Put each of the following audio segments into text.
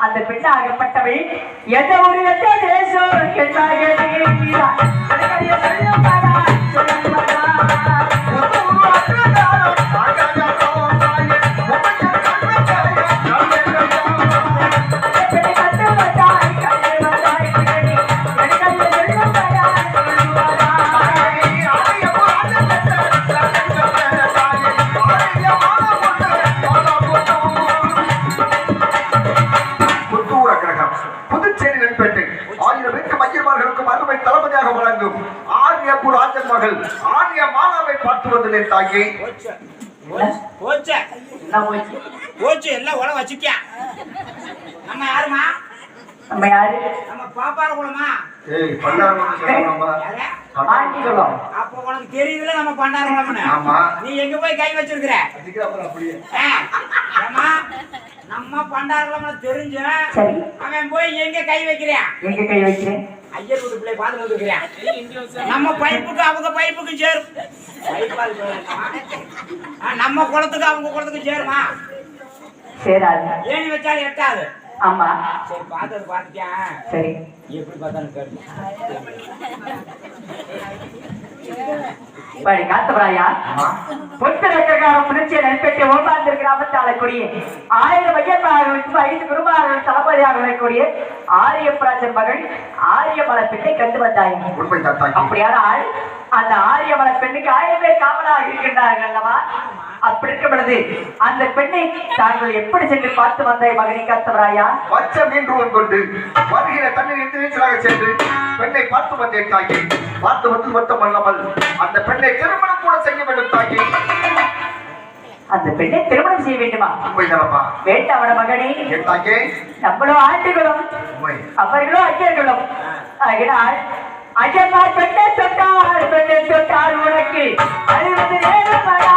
அந்த பெண்ணாகப்பட்டவள் எந்த ஒரு எந்த தேசம்? என்றாக மகள் ஆரிய மாலாவை பார்த்து வந்து நின்றாங்கி போச்சு. எல்லாம் உல வச்சுக்கியா? நம்ம யாருமா? நம்ம யாரு? நம்ம பாப்பார குளமா ஏய் அப்போ உனக்கு தெரியுதுல நம்ம பண்டார ஆமா. நீ எங்க போய் கை வச்சிருக்கிற? அதுக்கு அப்புறம் அப்படியே. நம்ம பண்டார தெரிஞ்சு சரி. அவன் போய் எங்க கை வைக்கிறான் எங்க கை வைக்கிறேன்? ஐயர் வீட்டு பிள்ளை பார்த்து வந்துருக்கிறேன். நம்ம பைப்புக்கு அவங்க பைப்புக்கு சேரும். நம்ம குளத்துக்கு அவங்க குளத்துக்கு சேருமா? சேராது. ஏணி வச்சாலும் எட்டாது. ஆமா. சரி பார்த்தது பார்த்துட்டேன் சரி. எப்படி பார்த்தாலும் கேட்டு படி காத்தவராயா ஆமா பொத்தரக்காரம் புதுச்சேரி நெல்பேட்டை ஓம்பாந்திர கிராமத்தில் ஆயிரம் ஐயப்பார்களுக்கும் ஐந்து குருமார்கள் தளபதியாக விளக்கூடிய ஆரியப்பராஜன் மகள் ஆரியமலை பெண்ணை கண்டு வந்தாய். தாத்தாக்கி அப்படியானால் அந்த ஆரியமலை பெண்ணுக்கு ஆயிரம் பேர் காவலாக இருக்கின்றார்கள் அல்லவா? அப்படி இருக்கும் பொழுது அந்த பெண்ணை தாங்கள் எப்படி சென்று பார்த்து வந்தாய் மகனை காத்தவராயா பச்ச மீன்றுவன் கொண்டு வருகிற தண்ணீர் எந்த நீச்சலாக சென்று பெண்ணை பார்த்து வந்தேன் தாக்கி பார்த்து வந்து மட்டும் அல்லாமல் அந்த பெண்ணை திருமணம் கூட செய்ய வேண்டும் தாக்கி அந்த பெண்ணை திருமணம் செய்ய வேண்டுமா? தரப்பா வேண்டாமட மகனே. நம்மளும் ஆண்டுகளும் அவர்களும் ஐயர்களும். ஆகினால் ஐயம்மா பெண்ணை தொட்டால் பெண்ணை தொட்டால் உனக்கு அழுவது நேரமடா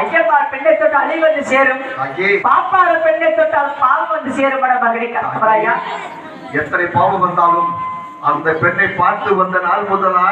ஐயப்பார் பெண்ணை தொட்டால் அழி வந்து சேரும். பாப்பார பெண்ணை தொட்டால் பால் வந்து சேரும் மகனே காத்தவராயா எத்தனை பாவம் வந்தாலும் அந்த பெண்ணை பார்த்து வந்த நாள் முதலா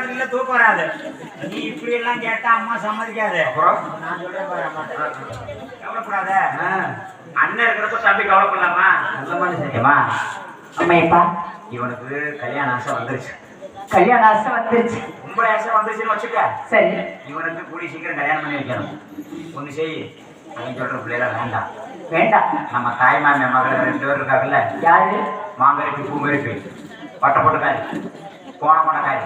பார்த்துட்டு தூக்கம் வராது. நீ இப்படி எல்லாம் கேட்டா அம்மா சம்மதிக்காது. அப்புறம்? நான் சொல்றேன் பாரு. கவலைப்படாத. அண்ணன் இருக்கிறப்ப தம்பி கவலைப்படலாமா? நல்ல மனுஷன்மா அம்மையப்பா இவனுக்கு கல்யாண ஆசை வந்துருச்சு. கல்யாண ஆசை வந்துருச்சு. உங்களை ஆசை வந்துருச்சுன்னு வச்சுக்க. சரி. இவனுக்கு கூடிய சீக்கிரம் கல்யாணம் பண்ணி வைக்கணும். ஒண்ணு செய். அவன் சொல்ற பிள்ளைலாம் வேண்டாம். வேண்டாம். நம்ம தாய் மாமன் மகள் ரெண்டு பேர் இருக்காங்கல்ல. யாரு? மாங்கரிப்பு பூங்கரிப்பு பட்டை போட்டுக்காய் கோண போனக்காய்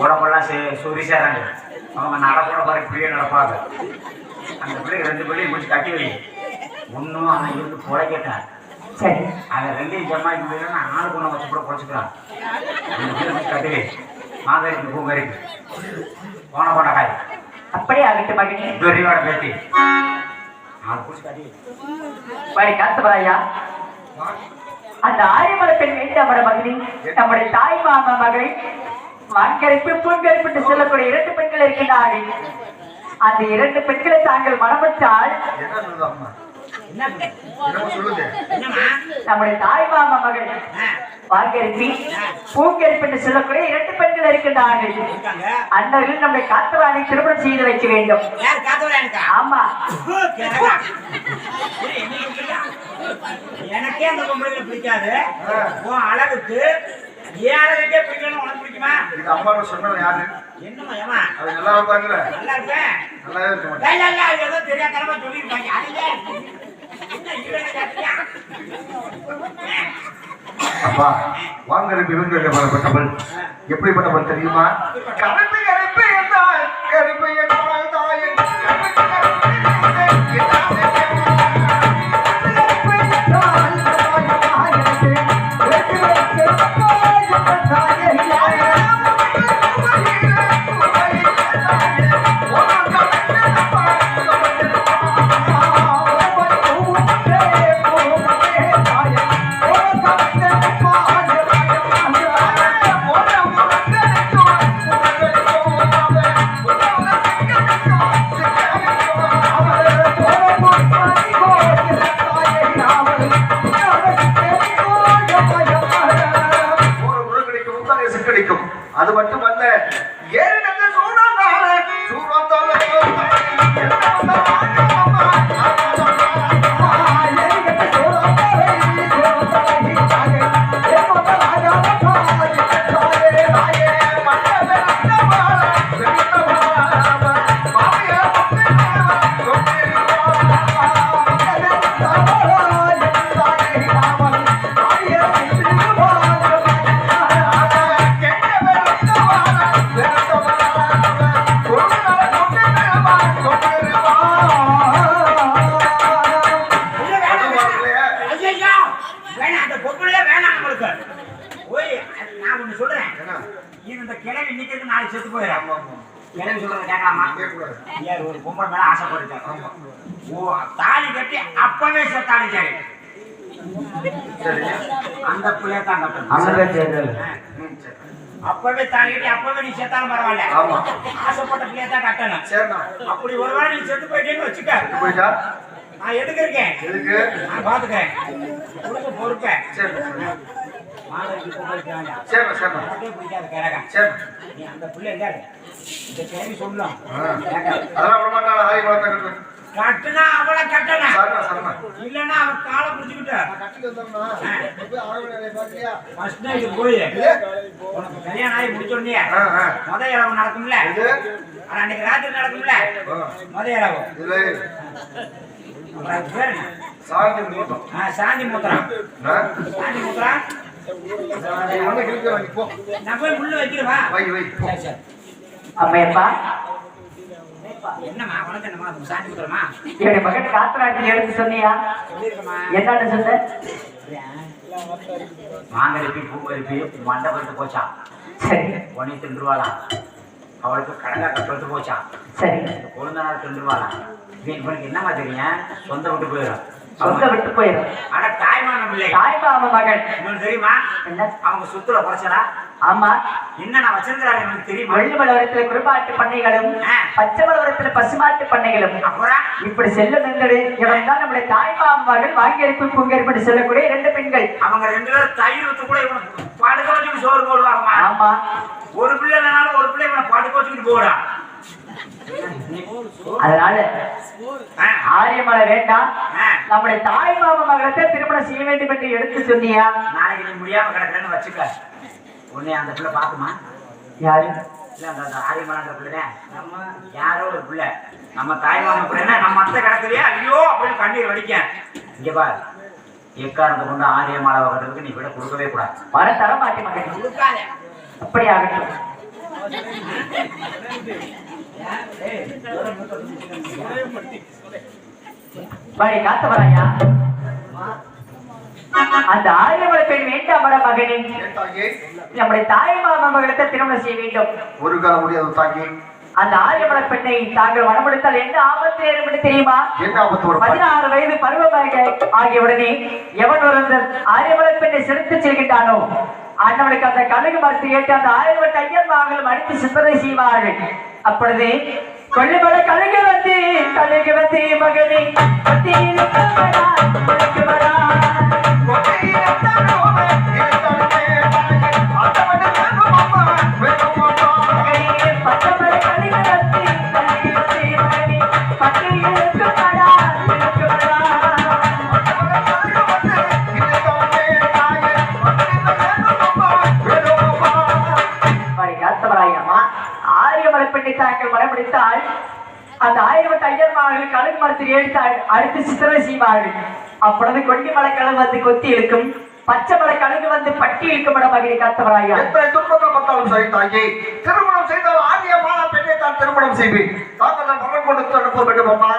உடம்பெல்லாம் சே சுரி சேராங்க அவங்க நடக்கூட பாரு இப்படியே நடப்பாங்க. அந்த பிள்ளைங்க ரெண்டு பிள்ளையும் முடிச்சு கட்டி வை. ஒன்றும் அவன் இருந்து புழைக்கட்டான் சரி. அவன் ரெண்டையும் ஜம்மாக்கி போயிடலாம் ஆளுக்கு ஒன்று வச்சு கூட குறைச்சிக்கிறான் அந்த பிள்ளை கட்டி வை. மாங்கரிப்பு பூங்கரிப்பு கோண போனக்காய் அப்படியே ஆகட்டும் மகனே. துரியோட பேட்டி ஆளு பிடிச்சி கட்டி வை. படி காத்தவராயா அந்த ஆரியமலை பெண் வேண்டாமட மகனே நம்முடைய தாய் மாமா மகள் வான்கரிப்பு பூங்கரிப்பு சொல்லக்கூடிய இரண்டு பெண்கள் இருக்கின்றார்கள். அந்த இரண்டு பெண்களை தாங்கள் என்னம்மா நம்முடைய தாய் மாமா மகள் ஆ, வான்கரிப்பி பூங்கரிப்பு என்று சொல்லக்கூடிய இரண்டு பெண்கள் இருக்கின்றார்கள். இருக்காங்க. அண்ணர்கள் நம்முடைய காத்தவானை திருமணம் செய்து வைக்க வேண்டும். ஆமா. எனக்கே அந்த பொம்பளைகளை பிடிக்காது. உன் அழகுக்கு ஏழரைக்கே பிடிக்கணும் உனக்கு பிடிக்குமா? இது அம்மா சொன்னவன் யாரு? என்னம்மா ஏமா அது நல்லா இருப்பாங்கல்ல நல்லா இருப்பேன் நல்லாவே இருக்க மாட்டேன் இல்ல, இல்ல, அது ஏதோ தெரியாதனமா சொல்லியிருப்பாங்க. அதுல என்ன இவனை கேட்டியா? அப்பா வாங்கிற இவங்க எப்படிப்பட்டவள் தெரியுமா? கருப்பு நாளைக்கு செத்து போயிடும். கிழவி சொல்றதை கேட்கலாமா? ஏன் ஒரு பொம்பளை மேல ஆசைப்பட்டுட்டேன். ஓ, தாலி கட்டி அப்பவே செத்தாலும் சரி. அந்த பிள்ளைய தான். அப்பவே தாலி கட்டி அப்பவே நீ செத்தாலும் பரவாயில்ல. ஆமா. ஆசைப்பட்ட பிள்ளைய தான் கட்டணும். சரிண்ணா. அப்படி ஒருவேளை நீ செத்து போயிட்டேன்னு வச்சுக்க. போயிட்டா? நான் எதுக்கு இருக்கேன் எதுக்கு? நான் பாத்துக்கிறேன். பொறுப்பேன் சரி கரகம் சரிண்ணா நீ அந்த பிள்ளை எங்க இந்த கேள்வி சொல்லும். அதெல்லாம் விட மாட்டாளா? ஹாய் வளர்த்தா கட்டுனா அவளை சரிண்ணா இல்லைன்னா அவன் காலை பிடிச்சுக்கிட்டு போய் உனக்கு கல்யாணம் ஆகி முடிச்சோடனே. முத இரவு நடக்கும்ல? அன்னைக்கு ராத்திரி நடக்கும்ல. முத என்ன? சாந்தி மூத்தம். ஆ, சாந்தி மூத்திரம் ஆ? சாந்தி மூத்திரம் நீ அம்மையப்பா. என்னம்மா உனக்கு என்னம்மா அது சாந்தி மூத்திரமா என்னுடைய மகன் காத்தநாட்டில் எடுத்து சொன்னியா? என்னன்னு சொன்ன? மாங்கரிப்பி பூங்கரிப்பி மண்டபத்து போச்சா? சரி. உன்னை தின்றுவாளா? அவளுக்கு கடங்கா கட்டுறது போச்சா? சரி. கொழுந்தனார் தின்றுவாளா? இது இவனுக்கு என்னம்மா தெரியும்? சொந்த விட்டு போயிடும் சொந்த விட்டு போயிடும் ஆனா தாய்மான பிள்ளை. தாய்மாம மகள். இவனுக்கு தெரியுமா? என்ன? அவங்க சுத்துல குறைச்சலா? ஆமா. என்ன நான் வச்சிருக்கிறாரு இவனுக்கு தெரியுமா? வெள்ளிமலவரத்துல குறுபாட்டு பண்ணைகளும். பச்சைமலவரத்துல பசுமாட்டு பண்ணைகளும். அப்புறம்? இப்படி செல்ல நின்றது இவன் தான் நம்முடைய தாய்மாம மகள் வாங்கரிப்பு பூங்கரிப்பு சொல்லக்கூடிய இரண்டு பெண்கள். அவங்க ரெண்டு பேரும் தயிர் ஊத்து கூட இவனுக்கு படுக்க வச்சுட்டு சோறு போடுவாங்கம்மா. ஆமா. ஒரு பிள்ளை இல்லைனாலும் ஒரு பிள்ளை இவனை படுக்க வச்சுக்கிட்டு போகிறான் அதனால ஆரியமலை வேண்டாம். நம்முடைய தாய்மாம மகளத்தை திருமணம் செய்ய வேண்டும் என்று எடுத்து சொன்னியா நாளைக்கு நீ முடியாம கிடக்குறேன்னு வச்சுக்க உன்னை அந்த பிள்ளை பாக்குமா யாரு இல்ல அந்த அந்த ஆரியமலான்ற பிள்ளை நம்ம யாரோ ஒரு பிள்ளை நம்ம தாய்மாமன் பிள்ளைன்னா நம்ம அத்தை கிடக்குறியா ஐயோ அப்படின்னு கண்ணீர் வடிக்க இங்க பார் எக்காரணத்தை கொண்டு ஆரியமாலை வகத்துக்கு நீ விட கொடுக்கவே கூடாது வர தர மாட்டேன் மகன் கொடுக்காத அப்படி ஆகட்டும் பாடி காத்தவராயா அந்த ஆரியமலை பெண் வேண்டாம் வர மகனே. நம்முடைய தாய் திருமணம் செய்ய வேண்டும். ஒரு கால முடியாது தாங்கி அந்த ஆரியமலை பெண்ணை தாங்கள் மனமுடித்தால் என்ன ஆபத்து ஏற்படும் தெரியுமா? பதினாறு வயது பருவமாக ஆகியவுடனே எவன் ஒரு அந்த ஆரியமலை பெண்ணை செலுத்திச் செல்கின்றானோ? அண்ணவனுக்கு அந்த கழுகு மரத்தை ஏற்று அந்த ஆயிரம் ஐயர் மகளும் அடித்து சிந்தனை செய்வார்கள். அப்பொழுது கொள்ளுமலை கழுகு வந்து கழுகு வந்து மகனே பத்தியில் வரா, ஆயிரம் ஐயர்மார்கள் கழுகு மரத்தில் எடுத்து அடுத்து சித்திரை செய்வார்கள் அப்பொழுது கொண்டி மலை கழுகு வந்து கொத்தி இழுக்கும். பச்சை மலை கழுகு வந்து பட்டி இழுக்கும் இடம் மகிழி காத்தவராயா. எத்தனை துன்பங்கள் சரி தாயே திருமணம் செய்தால் ஆகிய மாலா பெண்ணை தான் திருமணம் செய்வேன். தாங்கள் நான் வரம் கொடுத்து அனுப்ப வேண்டும் அம்மா.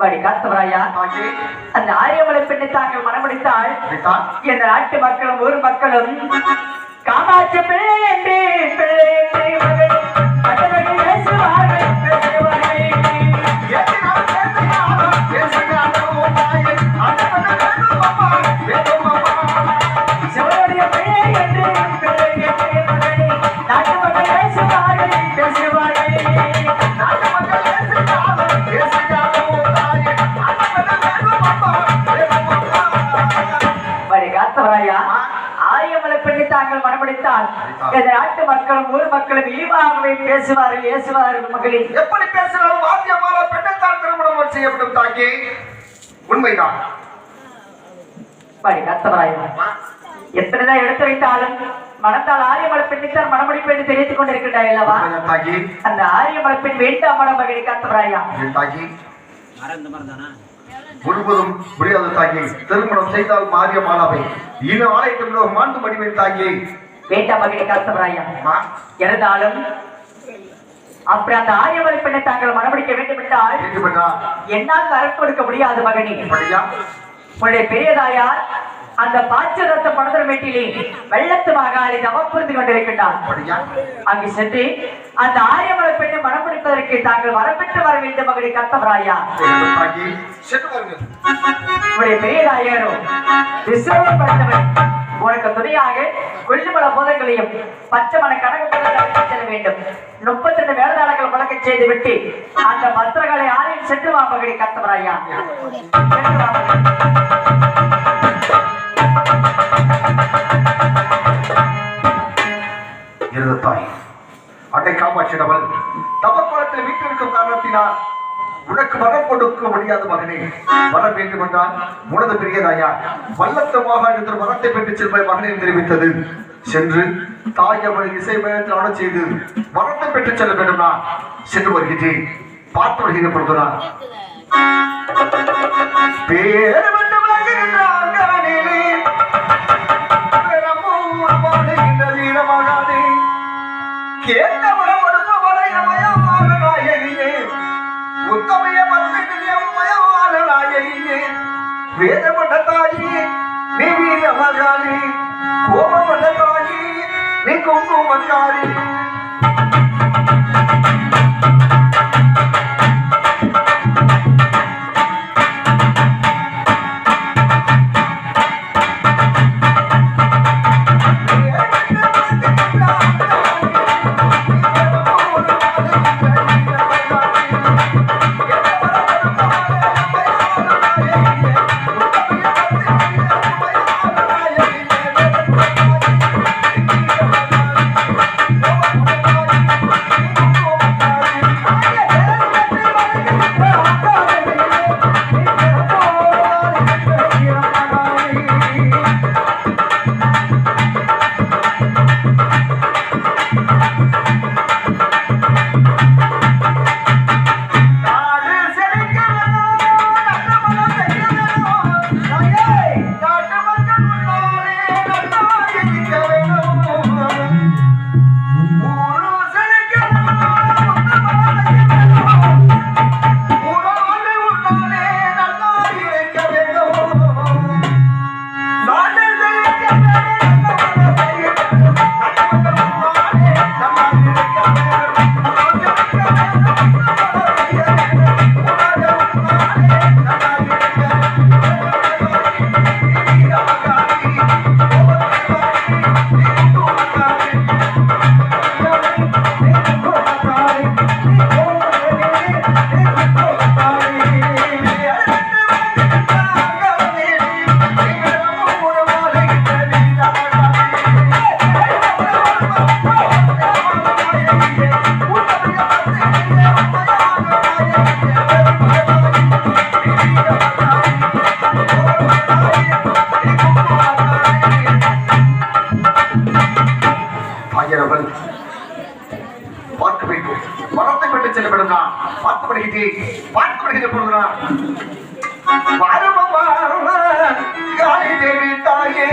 படி காத்தவராயா. அந்த ஆரியமலை பெண்ணை தாங்கள் மனமுடித்தால் இந்த நாட்டு மக்களும் ஊர் மக்களும் காமாட்சி பிள்ளை என்று பிள்ளை என்று மகள் ஊர் மக்களும் இழிவாகவே பேசுவார்கள் ஏசுவார்கள் மகளிர். எப்படி பேசினாலும் வாத்தியமால பெண்ணைத்தான் திருமணம் செய்யப்படும் தாக்கி உண்மைதான். வழி காத்தவராயா எத்தனைதான் எடுத்து வைத்தாலும் மனத்தால் ஆரியமலை பெண்ணைத்தான் மனமுடிப்பு என்று தெரிவித்துக் கொண்டிருக்கிறாய் அல்லவா? உண்மைதான் தாக்கி அந்த ஆரியமலை பெண் வேண்டாம் மனம் மகளை காத்தவராயா முழுவதும் முடியாது தாக்கி திருமணம் செய்தால் மாறிய மாலாவை இன்னும் ஆலயத்தில் மாண்டு மடிவேன் தாக்கி வேண்டாம் காத்தவராயா அம்மா, இருந்தாலும் அப்படி அந்த ஆரியமலை பெண்ணை தாங்கள் மனமுடிக்க வேண்டும் என்றால் என்னால் வரம் கொடுக்க முடியாது மகனே. உன்னுடைய பெரியதாயார் அந்த பாய்ச்ச ரத்த பணதர் மேட்டிலே வெள்ளத்து மகாலை தவம் புரிந்து கொண்டிருக்கின்றார் அங்கு சென்று அந்த ஆரியமலை பெண்ணை மனம் பிடிப்பதற்கு தாங்கள் வரப்பெற்று வர வேண்டும் மகளை கத்தவராயா உன்னுடைய பெரியதாயாரோ விசிறவை படைத்தவன் உனக்கு துணையாக கொல்லிமல போதங்களையும் பச்சை மன செல்ல வேண்டும். முப்பத்தி ரெண்டு வேலைதாளர்கள் முழக்க செய்து விட்டு அந்த பத்திரங்களை ஆலயம் சென்று வா கத்தவராயா சென்று வா அட்டை காப்பாற்றிடவள் தவக்குளத்தில் வீட்டிற்கும் காரணத்தினால் உனக்கு வரம் கொடுக்க முடியாத மகனே. வரம் வேண்டும் என்றால் உனது பிரியதாயா வல்லத்த மாகாணத்தில் வரத்தை பெற்று செல்வாய் மகனே தெரிவித்தது. சென்று தாய் அவள் இசை மேலத்தில் ஆட செய்து வரத்தை பெற்று செல்ல வேண்டும் நான் சென்று வருகிறேன் பார்த்து வருகிற பொழுதுதான் பேர் கேட்டவன் வீரமகானே கோபமண்ட தாயி நீ குங்குமக்காரி Oh, செல்லப்படும் தான் பார்க்கப்படுகிறது பார்க்கப்படுகிற பொழுதுதான் வரும் காளி தேவி தாயே